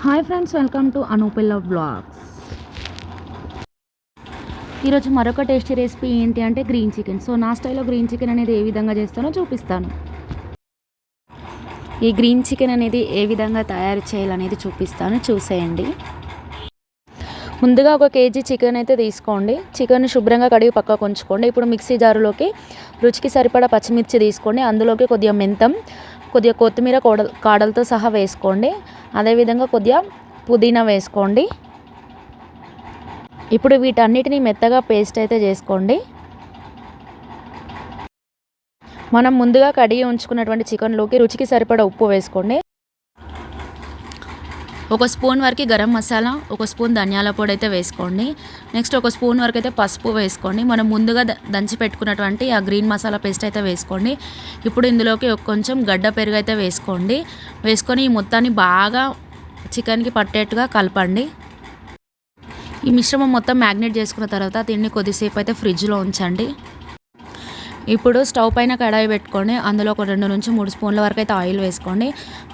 Hi friends welcome to Anupilla blogs ఈరోజు మరొక tasty recipe ఏంటి అంటే గ్రీన్ చికెన్ సో నా స్టైల్లో గ్రీన్ చికెన్ అనేది ఏ విధంగా చేస్తానో చూపిస్తాను. ఈ గ్రీన్ చికెన్ అనేది ఏ విధంగా తయారు చేయాలనేది చూపిస్తాను. చూసేయండి. ముందుగా ఒక కేజీ చికెన్ అయితే తీసుకోండి. చికెన్ శుభ్రంగా కడిగి పక్కకు ఉంచుకోండి. ఇప్పుడు మిక్సీ జారులోకి రుచికి సరిపడా పచ్చిమిర్చి తీసుకోండి. అందులోకి కొద్దిగా మెంతం కొద్దిగా కొత్తిమీర కోడలు కాడలతో సహా వేసుకోండి. అదేవిధంగా కొద్దిగా పుదీనా వేసుకోండి. ఇప్పుడు వీటన్నిటిని మెత్తగా పేస్ట్ అయితే చేసుకోండి. మనం ముందుగా కడిగి ఉంచుకున్నటువంటి చికెన్లోకి రుచికి సరిపడ ఉప్పు వేసుకోండి. ఒక స్పూన్ వరకు గరం మసాలా ఒక స్పూన్ ధనియాల పొడి అయితే వేసుకోండి. నెక్స్ట్ ఒక స్పూన్ వరకు అయితే పసుపు వేసుకోండి. మనం ముందుగా దంచి పెట్టుకున్నటువంటి ఆ గ్రీన్ మసాలా పేస్ట్ అయితే వేసుకోండి. ఇప్పుడు ఇందులోకి కొంచెం గడ్డ పెరుగు అయితే వేసుకోండి. వేసుకొని ఈ మొత్తాన్ని బాగా చికెన్కి పట్టేట్టుగా కలపండి. ఈ మిశ్రమం మొత్తం మ్యాగ్నేట్ చేసుకున్న తర్వాత దీన్ని కొద్దిసేపు అయితే ఫ్రిడ్జ్లో ఉంచండి. ఇప్పుడు స్టవ్ పైన కడాయి పెట్టుకొని అందులో ఒక రెండు నుంచి మూడు స్పూన్ల వరకు అయితే ఆయిల్ వేసుకోండి.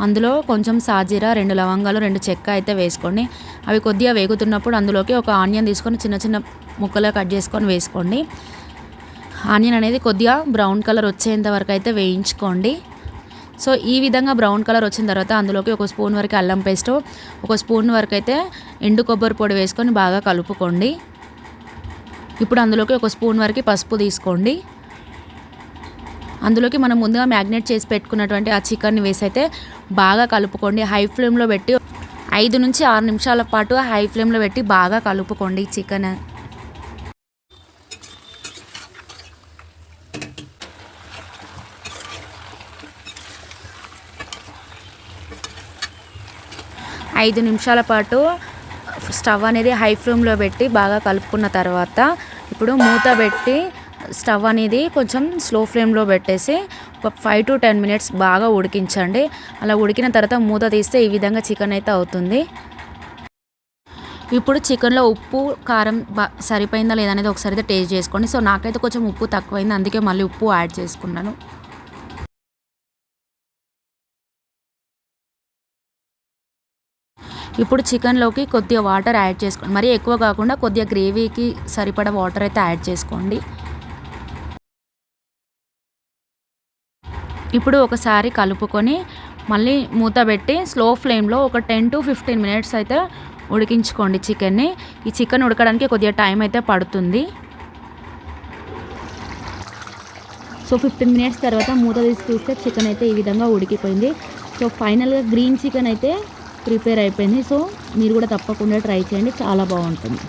అందులో కొంచెం సాజీరా రెండు లవంగాలు రెండు చెక్క అయితే వేసుకోండి. అవి కొద్దిగా వేగుతున్నప్పుడు అందులోకి ఒక ఆనియన్ తీసుకొని చిన్న చిన్న ముక్కలుగా కట్ చేసుకొని వేసుకోండి. ఆనియన్ అనేది కొద్దిగా బ్రౌన్ కలర్ వచ్చేంత వరకు అయితే వేయించుకోండి. సో ఈ విధంగా బ్రౌన్ కలర్ వచ్చిన తర్వాత అందులోకి ఒక స్పూన్ వరకు అల్లం పేస్ట్ ఒక స్పూన్ వరకు అయితే ఎండు కొబ్బరి పొడి వేసుకొని బాగా కలుపుకోండి. ఇప్పుడు అందులోకి ఒక స్పూన్ వరకు పసుపు తీసుకోండి. అందులోకి మనం ముందుగా మ్యాగ్నేట్ చేసి పెట్టుకున్నటువంటి ఆ చికెన్ని వేసి అయితే బాగా కలుపుకోండి. హై ఫ్లేమ్లో పెట్టి ఐదు నుంచి ఆరు నిమిషాల పాటు హై ఫ్లేమ్లో పెట్టి బాగా కలుపుకోండి చికెన్. ఐదు నిమిషాల పాటు స్టవ్ అనేది హై ఫ్లేమ్లో పెట్టి బాగా కలుపుకున్న తర్వాత ఇప్పుడు మూత పెట్టి స్టవ్ అనేది కొంచెం స్లో ఫ్లేమ్లో పెట్టేసి ఒక ఫైవ్ టు టెన్ మినిట్స్ బాగా ఉడికించండి. అలా ఉడికిన తర్వాత మూత తీస్తే ఈ విధంగా చికెన్ అయితే అవుతుంది. ఇప్పుడు చికెన్లో ఉప్పు కారం బా సరిపోయిందా లేదా అనేది ఒకసారి అయితే టేస్ట్ చేసుకోండి. సో నాకైతే కొంచెం ఉప్పు తక్కువైంది. అందుకే మళ్ళీ ఉప్పు యాడ్ చేసుకున్నాను. ఇప్పుడు చికెన్లోకి కొద్దిగా వాటర్ యాడ్ చేసుకోండి. మరీ ఎక్కువ కాకుండా కొద్దిగా గ్రేవీకి సరిపడా వాటర్ అయితే యాడ్ చేసుకోండి. ఇప్పుడు ఒకసారి కలుపుకొని మళ్ళీ మూత పెట్టి స్లో ఫ్లేమ్లో ఒక టెన్ టు ఫిఫ్టీన్ మినిట్స్ అయితే ఉడికించుకోండి చికెన్ని. ఈ చికెన్ ఉడకడానికి కొద్దిగా టైం అయితే పడుతుంది. సో ఫిఫ్టీన్ మినిట్స్ తర్వాత మూత తీసి చూస్తే చికెన్ అయితే ఈ విధంగా ఉడికిపోయింది. సో ఫైనల్గా గ్రీన్ చికెన్ అయితే ప్రిపేర్ అయిపోయింది. సో మీరు కూడా తప్పకుండా ట్రై చేయండి. చాలా బాగుంటుంది.